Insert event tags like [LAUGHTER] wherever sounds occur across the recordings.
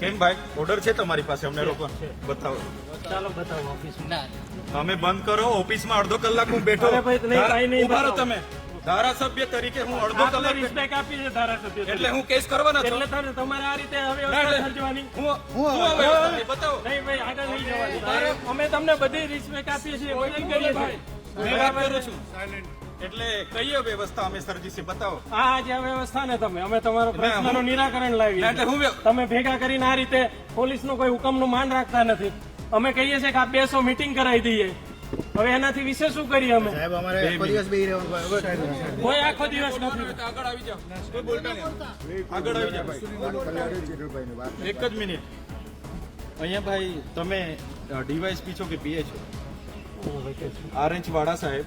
કેમ ભાઈ? ઓર્ડર છે તમારી પાસે? અમને લોકો બતાવો. ચાલો બતાવો ઓફિસ અમે બંધ કરો ઓફિસમાં અડધો કલાક હું બેઠો. અરે ભાઈ, નહીં, ધારા- કાંઈ નહીં ઊભા રહો તમે. ધારાસભ્ય તરીકે હું અડધો કલાક. રિસ્પેક્ટ આપી છે ધારાસભ્ય એટલે હું કેસ કરવાનો છું. એટલે તમારે આ રીતે હવે સર્જવાની હું હું હવે બતાવો. નહીં ભાઈ આગળ નહીં જવાની. અમે તમને બધી રિસ્પેક્ટ આપીએ છીએ. વચન કરીએ છીએ. મેં વાત કરું છું. એટલે કઈ વ્યવસ્થા અમે સર્જી બતાવો? આ જે વ્યવસ્થા ને તમે અમે તમારો પ્રશ્નનું નિરાકરણ લાવી લાવીએ એટલે હું તમે ભેગા કરીને આ રીતે પોલીસનો કોઈ હુકમનું માન રાખતા નથી. અમે કહીએ છીએ કે આ બેસો મીટિંગ કરાવી દઈએ. હવે એનાથી વિશે શું કરીએ અમે? સાહેબ અમારે આખો દિવસ બેહી રહેવાનું કોઈ આખો દિવસ નથી. આગળ આવી જાઓ. કોઈ બોલતા નહીં. આગળ આવી જાઓ ભાઈ. એક જ મિનિટ. અહીંયા ભાઈ તમે ડીવાયસપી છો કે પીએ છો? આરેન્જ વાડા સાહેબ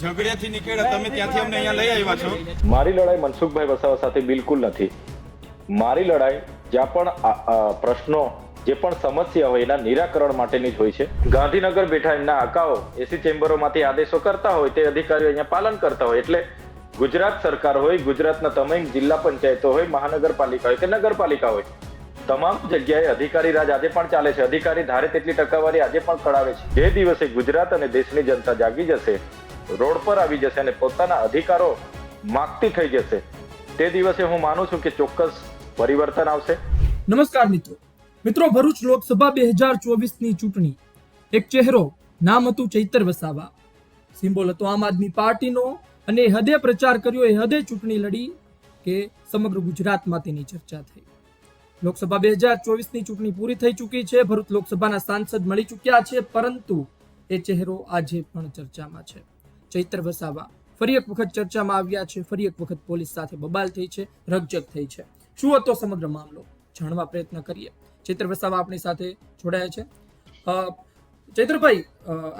ઝઘડિયાથી નીકળ્યા, તમે ત્યાંથી અમને અહીંયા લઈ આવ્યા છો? મારી લડાઈ મનસુખભાઈ વસાવા સાથે બિલકુલ નથી. મારી લડાઈ જ્યાં પણ પ્રશ્નો, જે પણ સમસ્યા હોય એના નિરાકરણ માટેની જ હોય છે. ગાંધીનગર બેઠા એમના આકાઓ એસી ચેમ્બરોમાંથી આદેશો કરતા હોય, તે અધિકારીઓ અહીંયા પાલન કરતા હોય. એટલે ગુજરાત સરકાર હોય, ગુજરાતના તમામ જિલ્લા પંચાયતો હોય, મહાનગરપાલિકા હોય કે નગરપાલિકા હોય, તમામ જગ્યાએ અધિકારી રાજ આજે પણ ચાલે છે. અધિકારી ધારે તેટલી ટકાવારી આજે પણ કરાવે છે. જે દિવસે ગુજરાત અને દેશની જનતા જાગી જશે રોડ પર આવી જશે અને પોતાના અધિકારો માગતી થઈ જશે. તે દિવસે હું માનું છું કે ચોક્કસ પરિવર્તન આવશે. નમસ્કાર મિત્રો. મિત્રો, ભરૂચ લોકસભા બે હજાર ચોવીસની ચૂંટણી. એક ચહેરો, નામ હતું ચૈતર વસાવા. સિમ્બોલ હતો આમ આદમી પાર્ટીનો અને એ હદે પ્રચાર કર્યો, એ હદે ચૂંટણી લડી કે સમગ્ર ગુજરાતમાં તેની ચર્ચા થઈ. લોકસભા બે હજાર ચોવીસની ચૂંટણી પૂરી થઈ ચૂકી છે, ભરૂચ લોકસભાના સાંસદ મળી ચૂક્યા છે, પરંતુ એ ચહેરો આજે પણ ચર્ચામાં છે. ચૈતર વસાવા. ફરી એક વખત ચર્ચામાં આવ્યા છે. ફરી એક વખત પોલીસ સાથે બબાલ થઈ છે. રકજક થઈ છે. શું હતો સમગ્ર મામલો? જાણવા પ્રયત્ન કરીએ. ચૈત્ર વસાવા આપણી સાથે જોડાયા છે. ચૈત્રભાઈ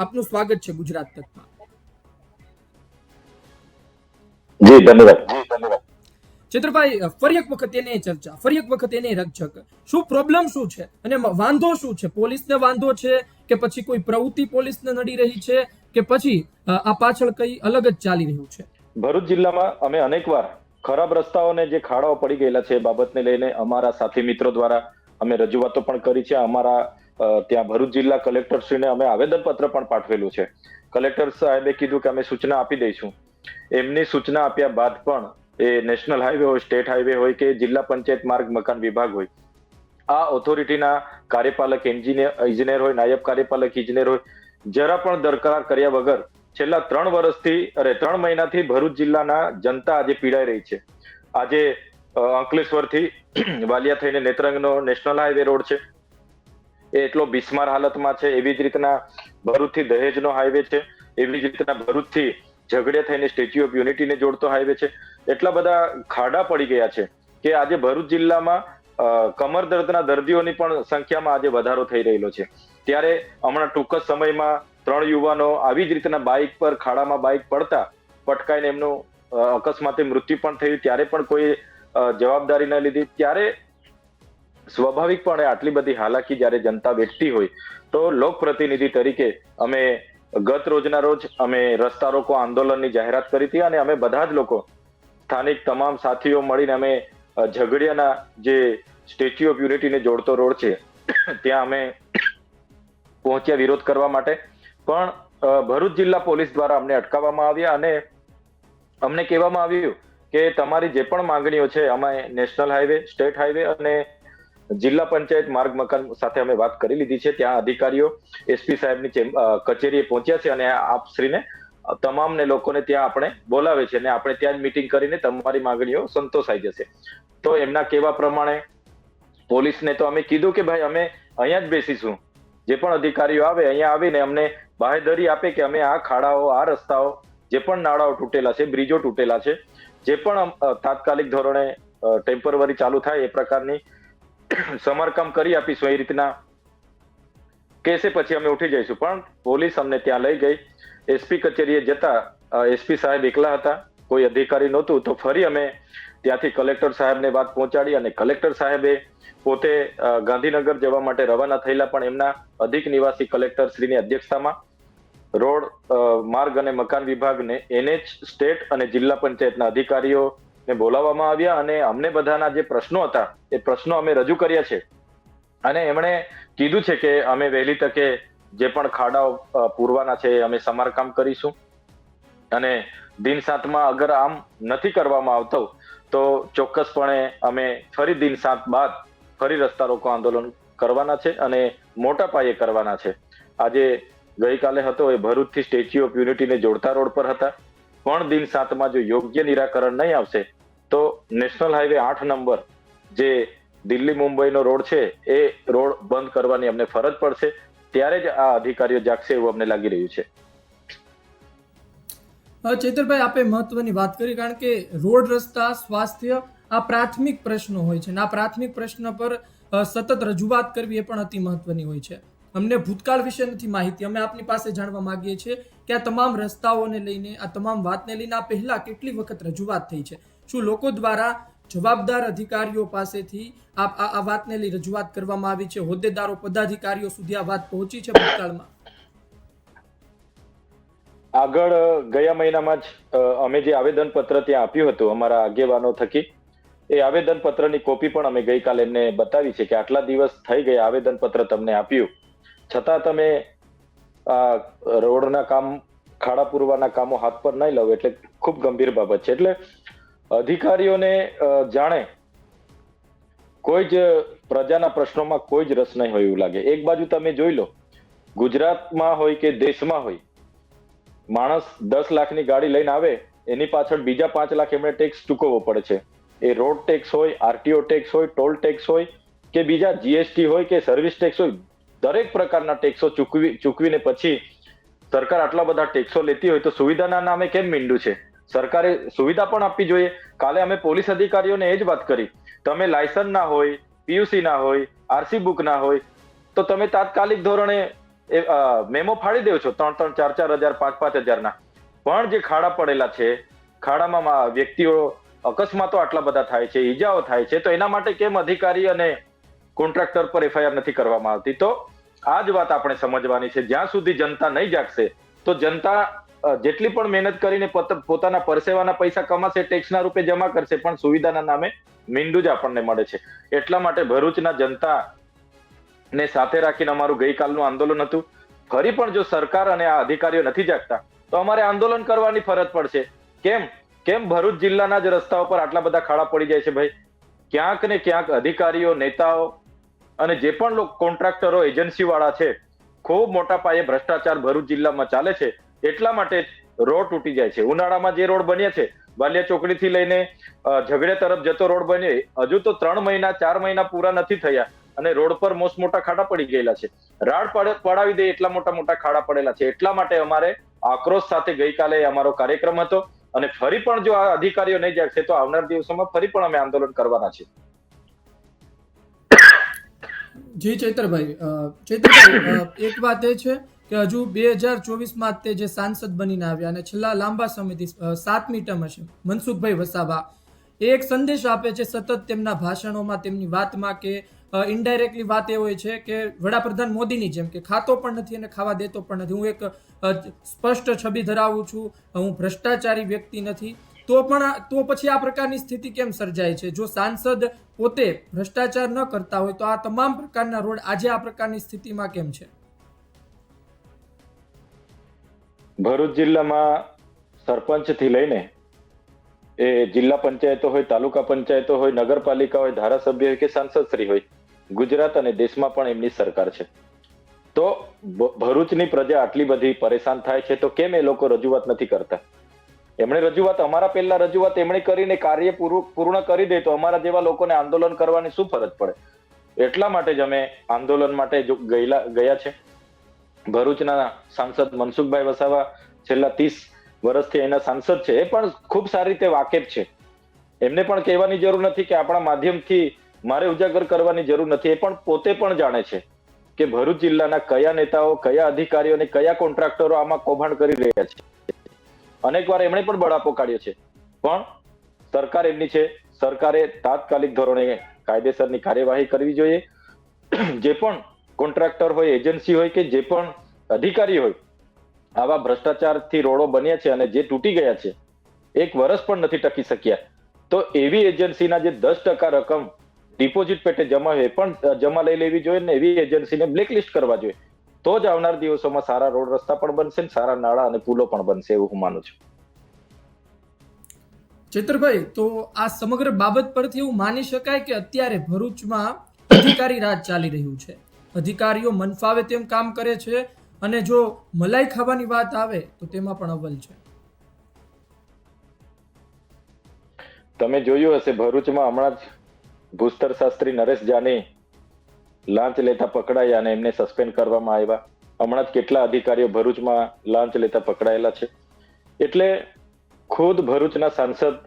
આપનું સ્વાગત છે ગુજરાત તકમાં. જી ધન્યવાદ. ચિત્રભાઈ ફરી એક વખત એને ચર્ચા ફરી એક વખત એને રકજક શું પ્રોબ્લેમ શું છે? અને વાંધો શું છે? પોલીસને વાંધો છે કે પછી કોઈ પ્રવૃત્તિ પોલીસને નડી રહી છે? કે પછી આ પાછળ કઈ અલગ જ ચાલી રહ્યું છે? ભરૂચ જિલ્લામાં અમે અનેકવાર ખરાબ રસ્તાઓને જે ખાડાઓ પડી ગયેલા છે એ બાબતને લઈને અમારા સાથી મિત્રો દ્વારા અમે રજૂઆતો પણ કરી છે. અમારા ત્યાં ભરૂચ જિલ્લા કલેક્ટરશ્રીને અમે આવેદનપત્ર પણ પાઠવેલું છે. કલેક્ટર સાહેબે કીધું કે અમે સૂચના આપી દઈશું. એમની સૂચના આપ્યા બાદ પણ એ નેશનલ હાઈવે હોય, સ્ટેટ હાઈવે હોય કે જિલ્લા પંચાયત માર્ગ મકાન વિભાગ હોય, આ ઓથોરિટીના કાર્યપાલક એન્જિનિયર ઇજનેર હોય, નાયબ કાર્યપાલક ઇજનેર હોય જરા પણ દરકાર કર્યા વગર છેલ્લા ત્રણ વર્ષથી અરે ત્રણ મહિનાથી ભરૂચ જિલ્લાના જનતા આજે પીડાઈ રહી છે. આજે અંકલેશ્વરથી [CLEARS THROAT] વાલિયા થઈને નેત્રંગનો નેશનલ હાઈવે રોડ છે. એ એટલો બિસ્માર હાલતમાં છે, એવી જ રીતના ભરૂચથી દહેજનો હાઈવે છે, એવી જ રીતના ભરૂચથી ઝઘડે થઈને સ્ટેચ્યુ ઓફ યુનિટીને જોડતો હાઈવે છે. એટલા બધા ખાડા પડી ગયા છે કે આજે ભરૂચ જિલ્લામાં કમર દર્દના દર્દીઓની પણ સંખ્યામાં આજે વધારો થઈ રહેલો છે. ત્યારે હમણાં ટૂંક જ સમયમાં ત્રણ યુવાનો આવી જ રીતના બાઇક પર, ખાડામાં બાઇક પડતા પટકાઈને એમનું અકસ્માતે મૃત્યુ પણ થયું. ત્યારે પણ કોઈ જવાબદારી ન લીધી. ત્યારે સ્વાભાવિકપણે આટલી બધી હાલાકી જ્યારે જનતા વેઠતી હોય, તો લોકપ્રતિનિધિ તરીકે અમે ગત રોજના રોજ અમે રસ્તા રોકો આંદોલનની જાહેરાત કરી હતી અને અમે બધા જ લોકો, સ્થાનિક તમામ સાથીઓ મળીને અમે ઝઘડિયાના જે સ્ટેચ્યુ ઓફ યુનિટીને જોડતો રોડ છે, ત્યાં અમે પહોંચ્યા વિરોધ કરવા માટે. પણ ભરૂચ જિલ્લા પોલીસ દ્વારા અમને અટકાવવામાં આવ્યા અને અમને કહેવામાં આવ્યું કે તમારી જે પણ માંગણીઓ છે, અમે નેશનલ હાઈવે, સ્ટેટ હાઈવે અને જિલ્લા પંચાયત માર્ગ મકાન સાથે અમે વાત કરી લીધી છે. ત્યાં અધિકારીઓ, એસપી સાહેબની કચેરીએ પહોંચ્યા છે અને આપશ્રીને તમામને લોકોને ત્યાં આપણે બોલાવે છે અને આપણે ત્યાં જ મીટિંગ કરીને તમારી માંગણીઓ સંતોષાઈ જશે. તો એમના કહેવા પ્રમાણે પોલીસને તો અમે કીધું કે ભાઈ અમે અહીંયા જ બેસીશું. જે પણ અધિકારીઓ આવે, અહીંયા આવીને અમને બાહેધરી આપે કે અમે આ ખાડાઓ, આ રસ્તાઓ, જે પણ નાળાઓ તૂટેલા છે, બ્રિજો તૂટેલા છે, જે પણ તાત્કાલિક ધોરણે ટેમ્પરરી ચાલુ થાય એ પ્રકારની [CLEARS THROAT] સમારકામ કરી આપીશું એ રીતના કેસે પછી અમે ઉઠી જઈશું. પણ પોલીસ અમને ત્યાં લઈ ગઈ. એસપી કચેરીએ જતા એસપી સાહેબ એકલા હતા. કોઈ અધિકારી નહોતું. તો ફરી અમે ત્યાંથી કલેક્ટર સાહેબને વાત પહોંચાડી અને કલેક્ટર સાહેબે પોતે ગાંધીનગર જવા માટે રવાના થયેલા પણ એમના અધિક નિવાસી કલેક્ટર શ્રીની અધ્યક્ષતામાં રોડ માર્ગ અને મકાન વિભાગને એનએચ, સ્ટેટ અને જિલ્લા પંચાયતના અધિકારીઓને બોલાવવામાં આવ્યા અને અમને બધાના જે પ્રશ્નો હતા, એ પ્રશ્નો અમે રજૂ કર્યા છે. અને એમણે કીધું છે કે અમે વહેલી તકે જે પણ ખાડાઓ પૂરવાના છે અમે સમારકામ કરીશું. અને દિન સાતમાં અગર આમ નથી કરવામાં આવતો, તો ચોક્કસપણે અમે ફરી દિન સાત બાદ ફરી રસ્તા રોકો આંદોલન કરવાના છે અને મોટા પાયે કરવાના છે. આજે ગઈકાલે હતો એ ભરૂચથી સ્ટેચ્યુ ઓફ યુનિટીને જોડતા રોડ પર હતા. પણ દિન સાતમાં જો યોગ્ય નિરાકરણ નહીં આવશે, તો નેશનલ હાઈવે આઠ નંબર જે દિલ્હી મુંબઈનો રોડ છે, એ રોડ બંધ કરવાની અમને ફરજ પડશે. ત્યારે જ આ અધિકારીઓ જાગશે એવું અમને લાગી રહ્યું છે. ચેતરભાઈ, આપે મહત્વની વાત કરી કારણ કે રોડ રસ્તા, સ્વાસ્થ્ય આ પ્રાથમિક પ્રશ્નો હોય છે. અને આ પ્રાથમિક પ્રશ્ન પર સતત રજૂઆત કરવી એ પણ અતિ મહત્વની હોય છે. અમને ભૂતકાળ વિશે નથી માહિતી. અમે આપની પાસે જાણવા માંગીએ છીએ કે આ તમામ રસ્તાઓને લઈને, આ તમામ વાતને લઈને આ પહેલાં કેટલી વખત રજૂઆત થઈ છે? શું લોકો દ્વારા જવાબદાર અધિકારીઓ પાસેથી આ આ વાતને લઈ રજૂઆત કરવામાં આવી છે? હોદ્દેદારો, પદાધિકારીઓ સુધી આ વાત પહોંચી છે ભૂતકાળમાં? આગળ ગયા મહિનામાં જ અમે જે આવેદન પત્ર ત્યાં આપ્યું હતું, અમારા આગેવાનો થકી એ આવેદન પત્રની કોપી પણ અમે ગઈકાલે એમને બતાવી છે કે આટલા દિવસ થઈ ગયા આવેદન પત્ર તમને આપ્યું. છતાં તમે આ રોડના કામ, ખાડા પૂરવાના કામો હાથ પર નહીં લાવો એટલે ખૂબ ગંભીર બાબત છે. એટલે અધિકારીઓને જાણે કોઈ જ પ્રજાના પ્રશ્નોમાં કોઈ જ રસ નહીં હોય એવું લાગે. એક બાજુ તમે જોઈ લો, ગુજરાતમાં હોય કે દેશમાં હોય, માણસ દસ લાખની ગાડી લઈને આવે, એની પાછળ બીજા પાંચ લાખ એમણે ટેક્સ ચૂકવવો પડે છે. એ રોડ ટેક્સ હોય આરટીઓ ટેક્સ હોય ટોલ ટેક્સ હોય, કે બીજા જીએસટી હોય, કે સર્વિસ ટેક્સ હોય, દરેક પ્રકારના ટેક્સો ચૂકવી ચૂકવીને પછી સરકાર આટલા બધા ટેક્સો લેતી હોય તો સુવિધાના નામે કેમ મીંડું છે? સરકારે સુવિધા પણ આપવી જોઈએ. કાલે અમે પોલીસ અધિકારીઓને એ જ વાત કરી. તમે લાયસન્સ ના હોય પીયુસી ના હોય આરસી બુક ના હોય, તો તમે તાત્કાલિક ધોરણે મેમો ફાડી દેવ છો, ત્રણ ત્રણ, ચાર ચાર હજાર, પાંચ પાંચ હજારના. પણ જે ખાડા પડેલા છે, ખાડામાં વ્યક્તિઓ અકસ્માતો આટલા બધા થાય છે, ઈજાઓ થાય છે, તો એના માટે કેમ અધિકારી અને કોન્ટ્રાક્ટર પર એફઆઈઆર નથી કરવામાં આવતી? તો આ જ વાત આપણે સમજવાની છે. જ્યાં સુધી જનતા નહીં જાગશે, તો જનતા જેટલી પણ મહેનત કરીને પોત- પોતાના પરસેવાના પૈસા કમાશે, ટેક્સના રૂપે જમા કરશે, પણ સુવિધાના નામે મીંડું જ આપણને મળે છે. એટલા માટે ભરૂચના જનતા ને સાથે રાખીને અમારું ગઈકાલનું આંદોલન હતું. ફરી પણ જો સરકાર અને આ અધિકારીઓ નથી જાગતા, તો અમારે આંદોલન કરવાની ફરજ પડશે. કેમ? કેમ ભરૂચ જિલ્લાના જ રસ્તાઓ પર આટલા બધા ખાડા પડી જાય છે ભાઈ? ક્યાંક ને ક્યાંક અધિકારીઓ, નેતાઓ અને જે પણ કોન્ટ્રાક્ટરો એજન્સી વાળા છે, ખૂબ મોટા પાયે ભ્રષ્ટાચાર ભરૂચ જિલ્લામાં ચાલે છે. એટલા માટે રોડ તૂટી જાય છે. ઉનાળામાં જે રોડ બન્યા છે, વાલિયા ચોકડીથી લઈને ઝઘડે તરફ જતો રોડ બન્યો હજુ તો ત્રણ મહિના, ચાર મહિના પૂરા નથી થયા અને રોડ પર મોસ્ટ મોટા ખાડા પડી ગયેલા છે. રાડ પડાવી દે એટલા મોટા મોટા ખાડા પડેલા છે. એટલા માટે અમારે આક્રોશ સાથે ગઈકાલે અમારો કાર્યક્રમ હતો. અને ફરી પણ જો આ અધિકારીઓ નહીં જાગશે તો આવનાર દિવસોમાં ફરી પણ અમે આંદોલન કરવાના છીએ. જી, ચૈત્રભાઈ ચૈત્રભાઈ એક વાત એ છે કે હજુ બે હજાર ચોવીસમાં તે જે સાંસદ બનીને આવ્યા અને છેલ્લા લાંબા સમયથી સાતમી ટર્મ હશે, મનસુખભાઈ વસાવા. એ એક સંદેશ આપે છે સતત તેમના ભાષણોમાં તેમની વાતમાં કે ઇનડાયરેક્ટલી વાત એ હોય છે કે વડાપ્રધાન મોદીની જેમ કે ખાતો પણ નથી અને ખાવા દેતો પણ નથી. હું એક સ્પષ્ટ છબી ધરાવું છું. હું ભ્રષ્ટાચારી વ્યક્તિ નથી. તો પણ તો પછી આ પ્રકારની સ્થિતિ કેમ સર્જાય છે? જો સાંસદ પોતે ભ્રષ્ટાચાર ન કરતા હોય તો આ તમામ પ્રકારના રોડ આજે આ પ્રકારની સ્થિતિમાં કેમ છે? ભરૂચ જિલ્લામાં સરપંચથી લઈને એ જિલ્લા પંચાયતો હોય, તાલુકા પંચાયતો હોય, નગરપાલિકા હોય, ધારાસભ્ય હોય કે સાંસદશ્રી હોય ગુજરાત અને દેશમાં પણ એમની સરકાર છે. તો ભરૂચની પ્રજા આટલી બધી પરેશાન થાય છે, તો કેમ એ લોકો રજૂઆત નથી કરતા? એમણે રજૂઆત, અમારા પહેલા રજૂઆત એમણે કરીને કાર્ય પૂરું, પૂર્ણ કરી દે તો અમારા જેવા લોકોને આંદોલન કરવાની શું ફરજ પડે? એટલા માટે જ અમે આંદોલન માટે જો ગયેલા, ગયા છે. ભરૂચના સાંસદ મનસુખભાઈ વસાવા છેલ્લા ત્રીસ વર્ષથી એના સાંસદ છે. એ પણ ખૂબ સારી રીતે વાકેફ છે. એમને પણ કહેવાની જરૂર નથી કે આપણા માધ્યમથી મારે ઉજાગર કરવાની જરૂર નથી. એ પણ પોતે પણ જાણે છે કે ભરૂચ જિલ્લાના કયા નેતાઓ, કયા અધિકારીઓ અને કયા કોન્ટ્રાક્ટરો આમાં કૌભાંડ કરી રહ્યા છે. અનેકવાર એમણે પણ બળાપો કાઢ્યો છે. પણ સરકાર એમની છે. સરકારે તાત્કાલિક ધોરણે કાયદેસરની કાર્યવાહી કરવી જોઈએ. જે પણ કોન્ટ્રાક્ટર હોય, એજન્સી હોય કે જે પણ અધિકારી હોય, આવા ભ્રષ્ટાચારથી રોડો બન્યા છે અને જે તૂટી ગયા છે, એક વર્ષ પણ નથી ટકી શક્યા. તો એવી એજન્સીના જે દસ ટકા રકમ ડિપોઝિટ પેટે જમા હોય પણ જમા લઈ લેવી જોઈએ ને એવી એજન્સીને બ્લેકલિસ્ટ કરવા જોઈએ. તો જ આવનાર દિવસોમાં સારા રોડ રસ્તા પણ બનશે ને સારા નાળા અને પુલો પણ બનશે એવું હું માનું છું. ચેતરભાઈ તો આ સમગ્ર બાબત પરથી એવું માની શકાય કે અત્યારે ભરૂચમાં અધિકારી રાજ ચાલી રહ્યું છે. અધિકારીઓ મનફાવે તેમ કામ કરે છે અને જો મલાઈ ખાવાની વાત આવે તો તેમાં પણ અવ્વલ છે. તમે જોયું હશે ભરૂચમાં હમણાં જ ભૂસ્તર શાસ્ત્રી નરેશ જાની લાંચ લેતા પકડાયા અને એમને સસ્પેન્ડ કરવામાં આવ્યા. હમણાં જ કેટલા અધિકારીઓ ભરૂચમાં લાંચ લેતા પકડાયેલા છે. એટલે ખુદ ભરૂચના સાંસદ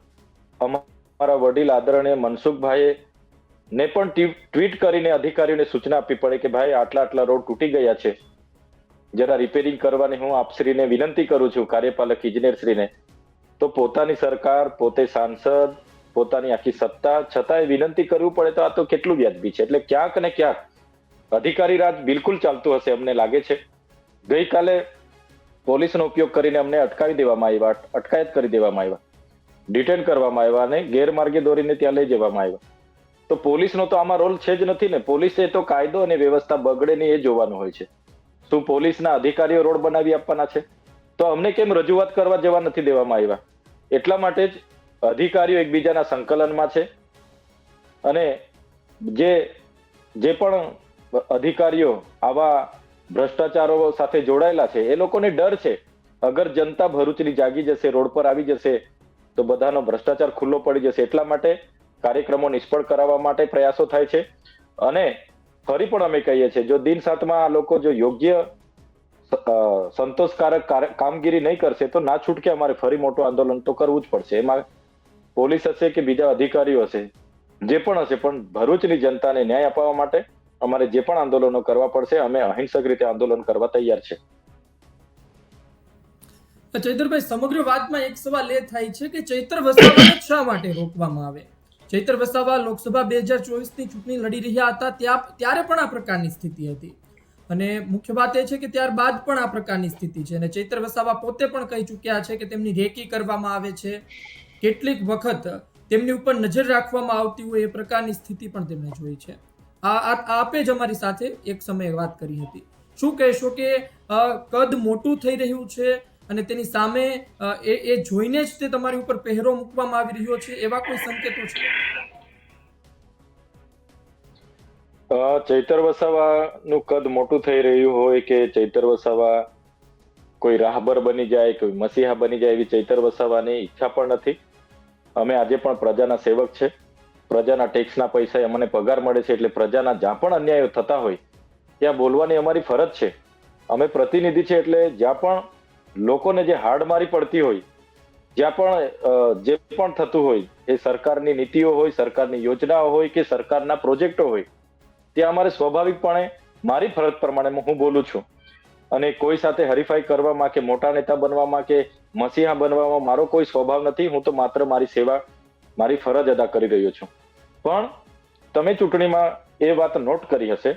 અમારા વડીલ આદરણીય મનસુખભાઈએ ને પણ ટ્વી- ટ્વીટ કરીને અધિકારીઓને સૂચના આપવી પડે કે ભાઈ આટલા આટલા રોડ તૂટી ગયા છે. જરા રિપેરિંગ કરવાની હું આપશ્રીને વિનંતી કરું છું, કાર્યપાલક ઇજનેરશ્રીને તો પોતાની સરકાર, પોતે સાંસદ પોતાની આખી સત્તા છતાંય વિનંતી કરવું પડે તો આ તો કેટલું વ્યાજબી છે. એટલે ક્યાંક ને ક્યાંક અધિકારી રાજ બિલકુલ ચાલતું હશે અમને લાગે છે. ગઈકાલે પોલીસનો ઉપયોગ કરીને અમને અટકાવી દેવામાં આવ્યા અટકાયત કરી દેવામાં આવ્યા. ડિટેન કરવામાં આવ્યા અને ગેરમાર્ગે દોરીને ત્યાં લઈ જવામાં આવ્યા. તો પોલીસનો તો આમાં રોલ છે જ નથી ને. પોલીસે તો કાયદો અને વ્યવસ્થા બગડે નહીં એ જોવાનું હોય છે. શું પોલીસના અધિકારીઓ રોડ બનાવી આપવાના છે? તો અમને કેમ રજૂઆત કરવા જવા નથી દેવામાં આવ્યા? એટલા માટે જ અધિકારીઓ એકબીજાના સંકલનમાં છે અને જે જે પણ અધિકારીઓ આવા ભ્રષ્ટાચારો સાથે જોડાયેલા છે, એ લોકોને ડર છે. અગર જનતા ભરૂચની જાગી જશે, રોડ પર આવી જશે, તો બધાનો ભ્રષ્ટાચાર ખુલ્લો પડી જશે. એટલા માટે કાર્યક્રમો નિષ્ફળ કરાવવા માટે પ્રયાસો થાય છે. અને ફરી પણ અમે કહીએ છીએ, જો દિન સાતમાં આ લોકો જો યોગ્ય સંતોષકારક કામગીરી નહીં કરશે, તો ના છૂટકે અમારે ફરી મોટું આંદોલન તો કરવું જ પડશે. એમાં પોલીસ હશે કે બીજા અધિકારીઓ હશે? જે પણ હશે, પણ ભરૂચની જનતાને ન્યાય અપાવવા માટે અમારે જે પણ આંદોલનો કરવા પડશે, અમે અહિંસક રીતે આંદોલન કરવા તૈયાર છે. ચૈતરભાઈ, સમગ્ર વાતમાં એક સવાલ એ થાય છે કે ચૈત્ર વસાવાને શા માટે રોકવામાં આવે? ચૈતર વસાવા લોકસભા બે હજાર ચોવીસની ચૂંટણી લડી રહ્યા હતા, ત્યાં ત્યારે પણ આ પ્રકારની સ્થિતિ હતી. અને મુખ્ય વાત એ છે કે ત્યારબાદ પણ આ પ્રકારની સ્થિતિ છે. અને ચૈત્ર વસાવા પોતે પણ કહી ચૂક્યા છે કે તેમની રેકી કરવામાં આવે છે. કેટલીક વખત તેમની ઉપર નજર રાખવામાં આવતી હોય એ પ્રકારની સ્થિતિ પણ તેમણે જોઈ છે. આ આપે જ અમારી સાથે એક સમયે વાત કરી હતી. શું કહેશો કે કદ મોટું થઈ રહ્યું છે અને તેની સામે એ એ જોઈને જ તે તમારી ઉપર પહેરો મૂકવામાં આવી રહ્યો છે એવા કોઈ સંકેતો છે? ચૈતર વસાવાનું કદ મોટું થઈ રહ્યું હોય કે ચૈતર વસાવા કોઈ રાહબર બની જાય, કોઈ મસીહા બની જાય એવી ચૈતર વસાવાની ઈચ્છા પણ નથી? અમે આજે પણ પ્રજાના સેવક છે. પ્રજાના ટેક્સના પૈસા અમને પગાર મળે છે એટલે પ્રજાના જ્યાં પણ અન્યાયો થતા હોય, ત્યાં બોલવાની અમારી ફરજ છે. અમે પ્રતિનિધિ છે એટલે જ્યાં પણ લોકોને જે હાડમારી પડતી હોય, જ્યાં પણ જે પણ થતું હોય, એ સરકારની નીતિઓ હોય, સરકારની યોજનાઓ હોય કે સરકારના પ્રોજેક્ટો હોય, ત્યાં અમારે સ્વાભાવિકપણે મારી ફરજ પ્રમાણે હું બોલું છું. અને કોઈ સાથે હરીફાઈ કરવામાં કે મોટા નેતા બનવામાં કે મસીહા બનવામાં મારો કોઈ સ્વભાવ નથી, હું તો માત્ર મારી સેવા, મારી ફરજ અદા કરી રહ્યો છું. પણ તમે ચૂંટણીમાં એ વાત નોટ કરી હશે.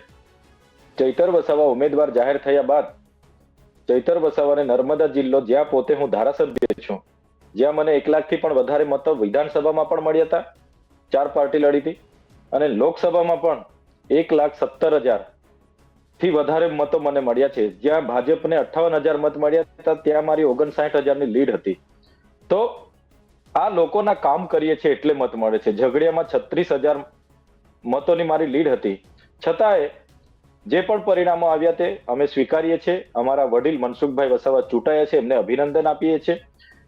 ચૈતર વસાવા ઉમેદવાર જાહેર થયા બાદ ચૈતર વસાવાને નર્મદા જિલ્લો જ્યાં પોતે હું ધારાસભ્ય છું, જ્યાં મને એક લાખથી પણ વધારે મતો વિધાનસભામાં પણ મળ્યા હતા. ચાર પાર્ટી લડી હતી અને લોકસભામાં પણ એક લાખ સત્તર હજાર થી વધારે મતો મને મળ્યા છે. જ્યાં ભાજપને અઠ્ઠાવન હજાર મત મળ્યા હતા, ત્યાં મારી ઓગણસાઠ હજારની લીડ હતી. તો આ લોકોના કામ કરીએ છીએ એટલે મત મળે છે. ઝઘડિયામાં છત્રીસ હજાર મતોની મારી લીડ હતી. છતાંય જે પણ પરિણામો આવ્યા તે અમે સ્વીકારીએ છીએ. અમારા વડીલ મનસુખભાઈ વસાવા ચૂંટાયા છે, એમને અભિનંદન આપીએ છીએ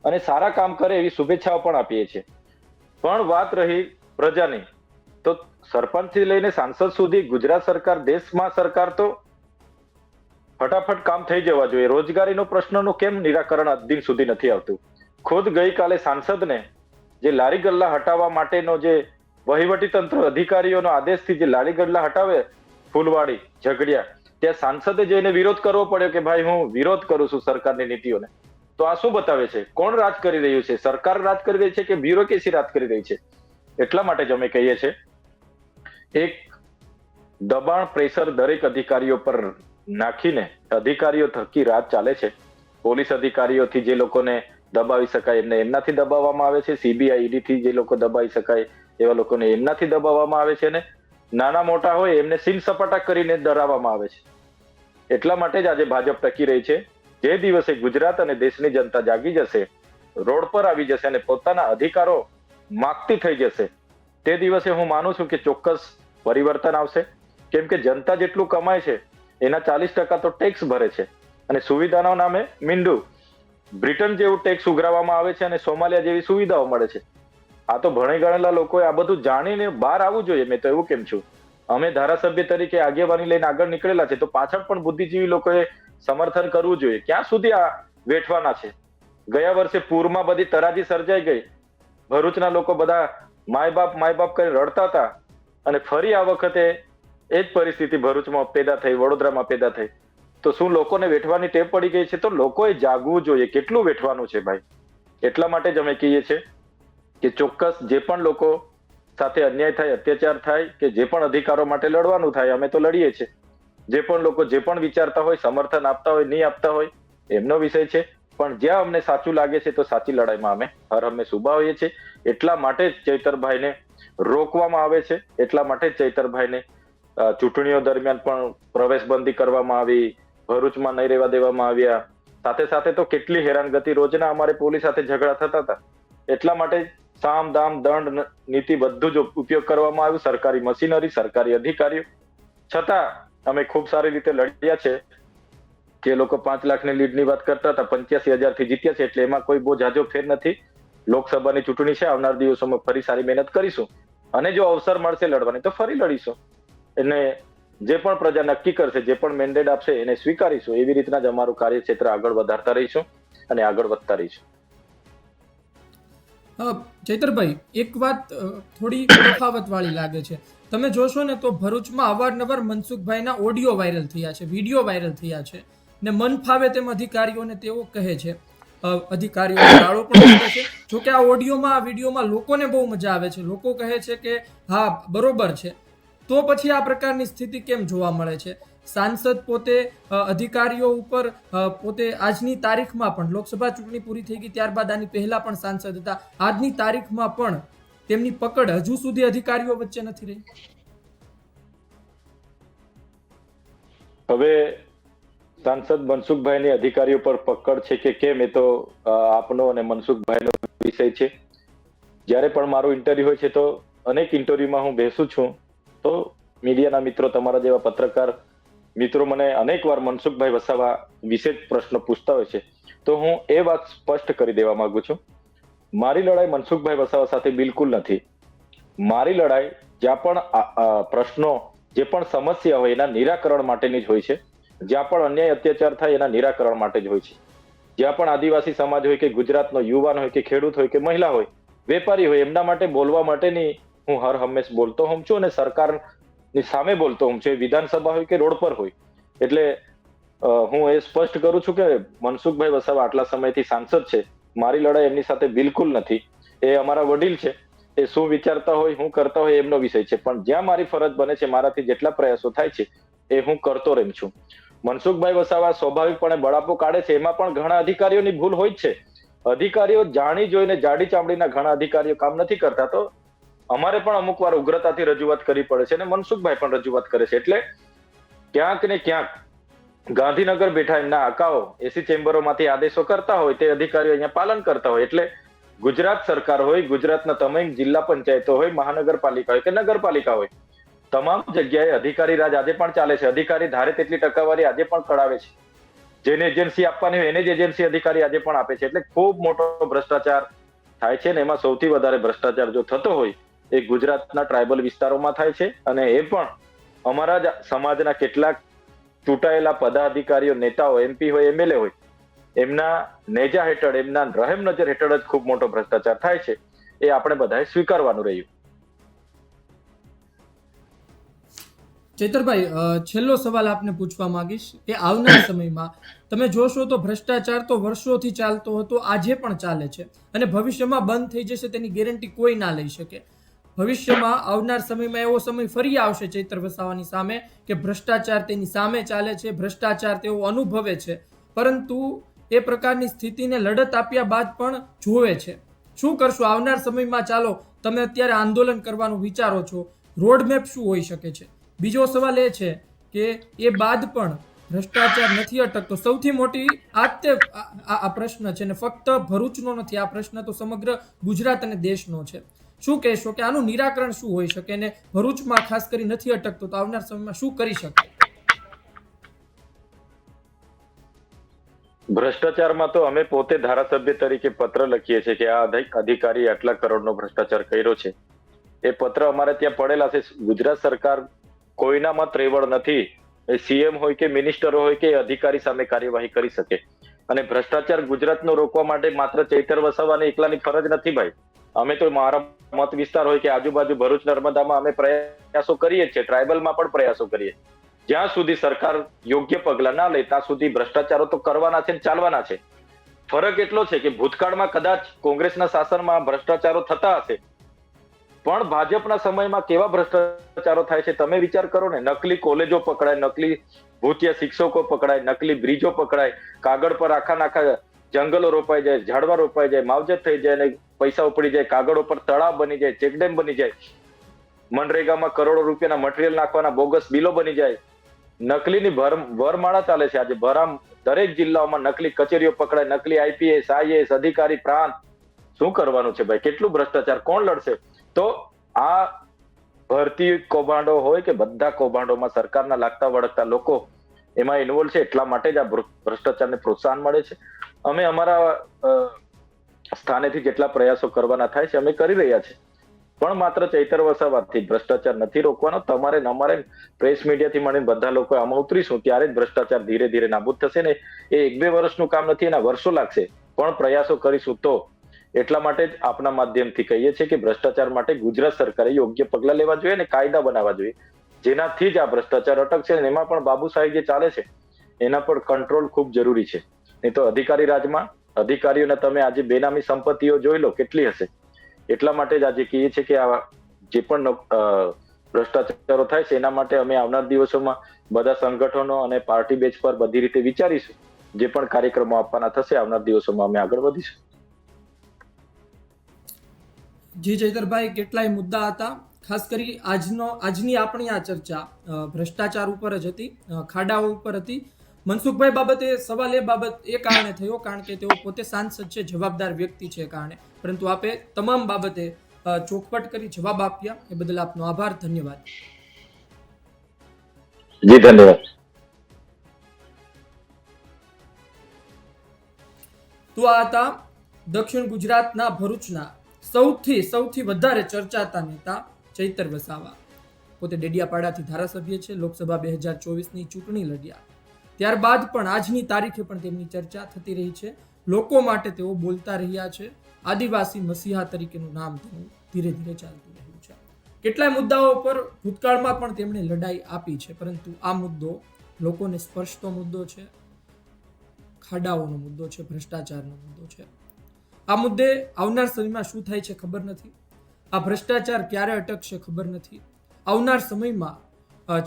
અને સારા કામ કરે એવી શુભેચ્છાઓ પણ આપીએ છીએ. પણ વાત રહી પ્રજાની. તો સરપંચથી લઈને સાંસદ સુધી ગુજરાત સરકાર, દેશમાં સરકાર તો ફટાફટ કામ થઈ જવા જોઈએ. રોજગારીનો પ્રશ્નનું કેમ નિરાકરણ દિન સુધી નથી આવતું? ખુદ ગઈકાલે સાંસદને જે લારી ગલ્લા હટાવવા માટેનો જે વહીવટી તંત્ર અધિકારીઓનો આદેશથી જે લારી ગલ્લા હટાવે, ફૂલવાડી, ઝઘડિયા, ત્યાં સાંસદે જઈને વિરોધ કરવો પડ્યો કે ભાઈ હું વિરોધ કરું છું સરકારની નીતિઓને. તો આ શું બતાવે છે? કોણ રાજ કરી રહ્યું છે? સરકાર રાજ કરી રહી છે કે બ્યુરોક્રેસી રાજ કરી રહી છે? એટલા માટે જ અમે કહીએ છીએ. એક દબાણ પ્રેશર દરેક અધિકારીઓ પર નાખીને અધિકારીઓ થકી રાત ચાલે છે. પોલીસ અધિકારીઓથી જે લોકોને દબાવી શકાય એમને એમનાથી દબાવવામાં આવે છે. સીબીઆઈ થી જે લોકો દબાવી શકાય એવા લોકોને એમનાથી દબાવવામાં આવે છે ને નાના મોટા હોય એમને સીલ સપાટા કરીને ડરાવવામાં આવે છે. એટલા માટે જ આજે ભાજપ ટકી રહી છે. જે દિવસે ગુજરાત અને દેશની જનતા જાગી જશે, રોડ પર આવી જશે અને પોતાના અધિકારો માગતી થઈ જશે તે દિવસે હું માનું છું કે ચોક્કસ પરિવર્તન આવશે. કેમ કે જનતા જેટલું કમાય છે, એના ચાલીસ ટકા તો ટેક્સ ભરે છે. અને સુવિધાના નામે મીંડું, બ્રિટન જેવું ટેક્સ ઉઘરાવવામાં આવે છે અને સોમાલિયા જેવી સુવિધાઓ મળે છે. આ તો ભણી ગણેલા લોકોએ આ બધું જાણીને બહાર આવવું જોઈએ. મેં તો એવું કેમ છું. અમે ધારાસભ્ય તરીકે આગેવાની લઈને આગળ નીકળેલા છે, તો પાછળ પણ બુદ્ધિજીવી લોકોએ સમર્થન કરવું જોઈએ. ક્યાં સુધી આ વેઠવાના છે? ગયા વર્ષે પૂરમાં બધી તરાજી સર્જાઈ ગઈ. ભરૂચના લોકો બધા માય બાપ માય બાપ કરી રડતા હતા અને ફરી આ વખતે એ જ પરિસ્થિતિ ભરૂચમાં પેદા થઈ, વડોદરામાં પેદા થઈ. તો શું લોકોને વેઠવાની ટેપ પડી ગઈ છે? તો લોકોએ જાગવું જોઈએ. કેટલું વેઠવાનું છે ભાઈ? એટલા માટે જ અમે કહીએ છીએ કે ચોક્કસ જે પણ લોકો સાથે અન્યાય થાય, અત્યાચાર થાય કે જે પણ અધિકારો માટે લડવાનું થાય, અમે તો લડીએ છીએ. જે પણ લોકો જે પણ વિચારતા હોય, સમર્થન આપતા હોય, નહીં આપતા હોય, એમનો વિષય છે. પણ જ્યાં અમને સાચું લાગે છે તો સાચી લડાઈમાં અમે હર હંમેશ ઊભા હોઈએ છીએ. એટલા માટે જ ચૈતરભાઈને રોકવામાં આવે છે. એટલા માટે જ ચૈતરભાઈને ચૂંટણીઓ દરમિયાન પણ પ્રવેશબંધી કરવામાં આવી, ભરૂચમાં નહીં રહેવા દેવામાં આવ્યા. સાથે સાથે તો કેટલી હેરાનગતિ રોજના અમારે પોલીસ સાથે ઝઘડા થતા હતા. એટલા માટે સામ, દામ, દંડ નીતિ બધું જ ઉપયોગ કરવામાં આવ્યું. સરકારી મશીનરી, સરકારી અધિકારીઓ. છતાં અમે ખૂબ સારી રીતે લડ્યા છે. જે લોકો પાંચ લાખની લીડની વાત કરતા હતા, પંચ્યાસી હજારથી જીત્યા છે, એટલે એમાં કોઈ બહુ જાજો ફેર નથી. લોકસભાની ચૂંટણી છે, આવનાર દિવસોમાં ફરી સારી મહેનત કરીશું. અને જો અવસર મળશે લડવાની, તો ફરી લડીશું. એને જે પણ પ્રજા નક્કી કરશે, જે પણ મેન્ડેટ આપશે, એને સ્વીકારીશું. એવી રીતના જ અમારું કાર્યક્ષેત્ર આગળ વધારતા રહીશું અને આગળ વધતા રહીશું. ચૈતરભાઈ, એક વાત થોડી તફાવત વાળી લાગે છે. તમે જોશો ને તો ભરૂચમાં અવારનવાર મનસુખભાઈના ઓડિયો વાયરલ થયા છે, વીડિયો વાયરલ થયા છે. ને મન ફાવે તેમ અધિકારીઓને તેઓ કહે છે. અધિકારીઓ ગાળો પણ કરે છે. જોકે આ ઓડિયોમાં, આ વિડીયોમાં લોકોને બહુ મજા આવે છે. લોકો કહે છે કે, હા, બરોબર છે. તો પછી આ પ્રકારની સ્થિતિ કેમ જોવા મળે છે? સાંસદ પોતે અધિકારીઓ ઉપર પોતે આજની તારીખમાં પણ, લોકસભા ચૂંટણી પૂરી થઈ ગઈ ત્યારબાદ આની પહેલા પણ સાંસદ હતા. આજની તારીખમાં પણ તેમની પકડ હજુ સુધી અધિકારીઓ વચ્ચે નથી રહી. હવે સાંસદ મનસુખભાઈની અધિકારીઓ પર પકડ છે કે કેમ એ તો આપનો અને મનસુખભાઈનો વિષય છે. જ્યારે પણ મારો ઇન્ટરવ્યુ હોય છે તો અનેક ઇન્ટરવ્યુમાં હું બેસું છું. તો મીડિયાના મિત્રો, તમારા જેવા પત્રકાર મિત્રો મને અનેકવાર મનસુખભાઈ વસાવા વિશે જ પ્રશ્ન પૂછતા હોય છે. તો હું એ વાત સ્પષ્ટ કરી દેવા માંગુ છું. મારી લડાઈ મનસુખભાઈ વસાવા સાથે બિલકુલ નથી. મારી લડાઈ જ્યાં પણ પ્રશ્નો, જે પણ સમસ્યા હોય એના નિરાકરણ માટેની જ હોય છે. જ્યાં પણ અન્યાય અત્યાચાર થાય એના નિરાકરણ માટે જ હોય છે. જ્યાં પણ આદિવાસી સમાજ હોય કે ગુજરાતનો યુવાન હોય કે ખેડૂત હોય કે મહિલા હોય, વેપારી હોય, એમના માટે બોલવા માટેની હું હર હંમેશ બોલતો હોઉં છું અને સરકારની સામે બોલતો હોઉં છું. એ વિધાનસભા હોય કે રોડ પર હોય. એટલે હું એ સ્પષ્ટ કરું છું કે મનસુખભાઈ વસાવા આટલા સમયથી સાંસદ છે. મારી લડાઈ એમની સાથે બિલકુલ નથી. એ અમારા વડીલ છે. એ શું વિચારતા હોય હું કરતા હોય એમનો વિષય છે. પણ જ્યાં મારી ફરજ બને છે, મારાથી જેટલા પ્રયાસો થાય છે, એ હું કરતો રહું છું. મનસુખભાઈ વસાવા સ્વાભાવિકપણે બળાપો કાઢે છે. એમાં પણ ઘણા અધિકારીઓની ભૂલ હોય છે. અધિકારીઓ જાણી જોઈને જાડી ચામડીના ઘણા અધિકારીઓ કામ નથી કરતા તો અમારે પણ અમુક વાર ઉગ્રતાથી રજૂઆત કરવી પડે છે અને મનસુખભાઈ પણ રજૂઆત કરે છે. એટલે ક્યાંક ને ક્યાંક ગાંધીનગર બેઠા એમના આકાઓ એસી ચેમ્બરોમાંથી આદેશો કરતા હોય તે અધિકારીઓ અહીંયા પાલન કરતા હોય. એટલે ગુજરાત સરકાર હોય, ગુજરાતના તમામ જિલ્લા પંચાયતો હોય, મહાનગરપાલિકા હોય કે નગરપાલિકા હોય તમામ જગ્યાએ અધિકારી રાજ આજે પણ ચાલે છે. અધિકારી ધારે તેટલી ટકાવારી આજે પણ કરાવે છે. જેને એજન્સી આપવાની હોય એને જ એજન્સી અધિકારી આજે પણ આપે છે. એટલે ખૂબ મોટો ભ્રષ્ટાચાર થાય છે ને એમાં સૌથી વધારે ભ્રષ્ટાચાર જો થતો હોય, એ ગુજરાતના ટ્રાઇબલ વિસ્તારોમાં થાય છે અને એ પણ અમારા જ સમાજના કેટલાક ચૂંટાયેલા પદાધિકારીઓ, નેતાઓ એમપી હોય એમએલએ હોય, એમના નેજા હેઠળ, એમના રહેમ નજર હેઠળ જ ખૂબ મોટો ભ્રષ્ટાચાર થાય છે. એ આપણે બધાએ સ્વીકારવાનું રહ્યું. ચૈતરભાઈ છેલ્લો સવાલ આપને પૂછવા માંગીશ કે આવનાર [COUGHS] સમયમાં તમે જોશો તો ભ્રષ્ટાચાર તો વર્ષોથી ચાલતો હતો આજે પણ ચાલે છે અને ભવિષ્યમાં બંધ થઈ જશે તેની ગેરંટી કોઈ ના લઈ શકે. ભવિષ્યમાં આવનાર સમયમાં એવો સમય ફરી આવશે ચૈત્ર વસાવાની સામે કે ભ્રષ્ટાચાર તેની સામે ચાલે છે ભ્રષ્ટાચાર તેઓ અનુભવે છે. પરંતુ એ પ્રકારની સ્થિતિને લડત આપ્યા બાદ પણ જોવે છે. શું કરશો? આવનાર સમયમાં ચાલો તમે અત્યારે આંદોલન કરવાનું વિચારો છો. રોડમેપ શું હોઈ શકે છે? બીજો સવાલ એ છે કે એ બાદ પણ ભ્રષ્ટાચાર નથી અટકતો. સૌથી મોટી આ આ પ્રશ્ન છે ને ફક્ત ભરૂચનો નથી, આ પ્રશ્ન તો સમગ્ર ગુજરાત અને દેશનો છે. શું કહેશો કે આનું નિરાકરણ શું હોઈ શકે ને ભરૂચમાં ખાસ કરી નથી અટકતો તો આવનાર સમયમાં શું કરી શકે ભ્રષ્ટાચારમાં તો અમે પોતે ધારાસભ્ય તરીકે પત્ર લખીએ છીએ કે આ અધિકારી આટલા કરોડનો ભ્રષ્ટાચાર કર્યો છે. એ પત્ર અમારે ત્યાં પડેલા છે. ગુજરાત સરકાર કોઈનામાં ત્રેવડ નથી. એ સીએમ હોય કે મિનિસ્ટરો હોય કે અધિકારી સામે કાર્યવાહી કરી શકે. અને ભ્રષ્ટાચાર ગુજરાતનો રોકવા માટે માત્ર ચૈતર વસાવાની એકલાની ફરજ નથી ભાઈ. અમે તો મારા મત વિસ્તાર હોય કે આજુબાજુ ભરૂચ, નર્મદામાં અમે પ્રયાસો કરીએ છીએ. ટ્રાયબલમાં પણ પ્રયાસો કરીએ. જ્યાં સુધી સરકાર યોગ્ય પગલાં ના લે, ત્યાં સુધી ભ્રષ્ટાચારો તો કરવાના છે ચાલવાના છે. ફરક એટલો છે કે ભૂતકાળમાં કદાચ કોંગ્રેસના શાસનમાં ભ્રષ્ટાચારો થતા હશે. પણ ભાજપના સમયમાં કેવા ભ્રષ્ટાચારો થાય છે તમે વિચાર કરો ને, નકલી કોલેજો પકડાય, નકલી ભૂતિયા શિક્ષકો પકડાય, નકલી બ્રિજો પકડાય, કાગળ પર આખા નાખા જંગલો રોપાઈ જાય, ઝાડવા રોપાઈ જાય, માવજત થઈ જાય અને પૈસા ઉપડી જાય, કાગળ ઉપર તળાવ બની જાય, ચેકડેમ બની જાય, મનરેગામાં કરોડો રૂપિયાના મટીરિયલ નાખવાના બોગસ બિલો બની જાય. નકલીની ભર ભરમાળા ચાલે છે. આજે ભરામ દરેક જિલ્લાઓમાં નકલી કચેરીઓ પકડાય, નકલી આઈપીએસ, આઈએએસ, અધિકારી પ્રાંત. શું કરવાનું છે ભાઈ? કેટલું ભ્રષ્ટાચાર? કોણ લડશે? તો આ ભરતી કૌભાંડો હોય કે બધા કૌભાંડોમાં સરકારના લાગતા વળગતા લોકો એમાં ઇન્વોલ્વ છે, એટલા માટે જ આ ભ્ર- ભ્રષ્ટાચારને પ્રોત્સાહન મળે છે. અમે અમારા સ્થાનેથી જેટલા પ્રયાસો કરવાના થાય છે, અમે કરી રહ્યા છે. પણ માત્ર ચૈતર વસાવાથી ભ્રષ્ટાચાર નથી રોકવાનો. તમારે અમારે પ્રેસ મીડિયાથી મળીને બધા લોકો આમાં ઉતરીશું, ત્યારે જ ભ્રષ્ટાચાર ધીરે ધીરે નાબૂદ થશે ને એ એક બે વર્ષનું કામ નથી, એના વર્ષો લાગશે. પણ પ્રયાસો કરીશું તો એટલા માટે જ આપના માધ્યમથી કહીએ છીએ કે ભ્રષ્ટાચાર માટે ગુજરાત સરકારે યોગ્ય પગલા લેવા જોઈએ અને કાયદા બનાવવા જોઈએ. જેનાથી જ આ ભ્રષ્ટાચાર અટકશે ને એમાં પણ બાબુ સાહેબ જે ચાલે છે, એના પર કંટ્રોલ ખૂબ જરૂરી છે. નહીં તો અધિકારી રાજમાં, અધિકારીઓને તમે આજે બેનામી સંપત્તિઓ જોઈ લો, કેટલી હશે? એટલા માટે જ આજે કહીએ છીએ કે આ જે પણ ભ્રષ્ટાચારો થાય છે, એના માટે અમે આવનાર દિવસોમાં બધા સંગઠનો અને પાર્ટી બેચ પર બધી રીતે વિચારીશું, જે પણ કાર્યક્રમો આપવાના થશે, આવનાર દિવસોમાં અમે આગળ વધીશું. જી જયદરભાઈ કેટલાય મુદ્દા હતા. ખાસ કરી આજનો આજની આપણી આ ચર્ચા ભ્રષ્ટાચાર ઉપર જ હતી ખાડાઓ ઉપર હતી. મનસુખભાઈ બાબતે સવાલ એ બાબત એ કારણે થયો કારણ કે તેઓ પોતે સાંસદ છે જવાબદાર વ્યક્તિ છે કારણે. પરંતુ આપે તમામ બાબતે ચોખવટ કરી જવાબ આપ્યા. એ બદલ આપનો આભાર ધન્યવાદ. જી ધન્યવાદ. તો આ હતા દક્ષિણ ગુજરાતના ભરૂચના સૌથી સૌથી વધારે ચર્ચાતા નેતા ચૈતર વસાવા. પોતે ડેડિયાપાડાથી ધારાસભ્ય છે, લોકસભા બે હજાર ચોવીસની ચૂંટણી લડ્યા. ત્યારબાદ પણ આજની તારીખે પણ તેમની ચર્ચા થતી રહી છે. લોકો માટે તેઓ બોલતા રહ્યા છે. આદિવાસી મસીહા તરીકેનું નામ તેનું ધીરે ધીરે ચાલતું રહ્યું છે. કેટલાય મુદ્દાઓ પર ભૂતકાળમાં પણ તેમણે લડાઈ આપી છે, પરંતુ આ મુદ્દો લોકોને સ્પર્શતો મુદ્દો છે, ખાડાઓનો મુદ્દો છે, ભ્રષ્ટાચારનો મુદ્દો છે. આ મુદ્દે આવનાર સમયમાં શું થાય છે ખબર નથી. આ ભ્રષ્ટાચાર ક્યારે અટકશે ખબર નથી. આવનાર સમયમાં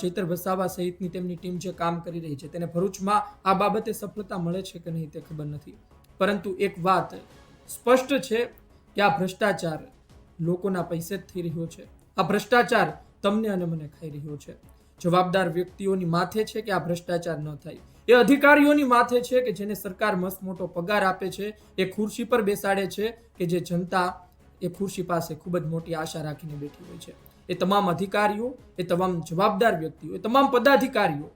ચૈતર વસાવા સહિતની તેમની ટીમ જે કામ કરી રહી છે તેને ભરૂચમાં આ બાબતે સફળતા મળે છે કે નહીં તે ખબર નથી. પરંતુ એક વાત સ્પષ્ટ છે કે આ ભ્રષ્ટાચાર લોકોના પૈસે જ થઈ રહ્યો છે. આ ભ્રષ્ટાચાર તમને અને મને ખાઈ રહ્યો છે. જવાબદાર વ્યક્તિઓની માથે છે કે આ ભ્રષ્ટાચાર ન થાય. એ અધિકારીઓની માથે છે કે જેને સરકાર મસ્ત મોટો પગાર આપે છે, એ ખુરશી પર બેસાડે છે કે જે જનતા એ ખુરશી પાસે ખૂબ જ મોટી આશા રાખીને બેઠી હોય છે. એ તમામ અધિકારીઓ, એ તમામ જવાબદાર વ્યક્તિઓ, એ તમામ પદાધિકારીઓ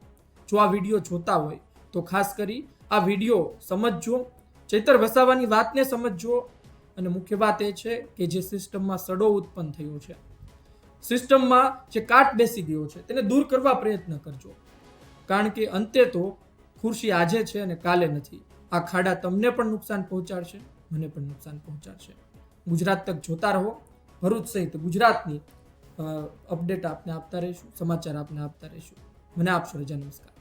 જો આ વીડિયો જોતા હોય તો ખાસ કરી આ વીડિયો સમજજો, ચૈતર વસાવાની વાતને સમજજો અને મુખ્ય વાત એ છે કે જે સિસ્ટમમાં સડો ઉત્પન્ન થયો છે. સિસ્ટમમાં જે કાટ બેસી ગયો છે, તેને દૂર કરવા પ્રયત્ન કરજો. કારણ કે અંતે તો ખુરશી આજે છે અને કાલે નથી. આ ખાડા તમને પણ નુકસાન પહોંચાડશે, મને પણ નુકસાન પહોંચાડશે. ગુજરાત તક જોતા રહો. ભરૂચ સહિત ગુજરાતની અપડેટ આપને આપતા રહીશું, સમાચાર આપને આપતા રહીશું. મને આપશો રજા, નમસ્કાર.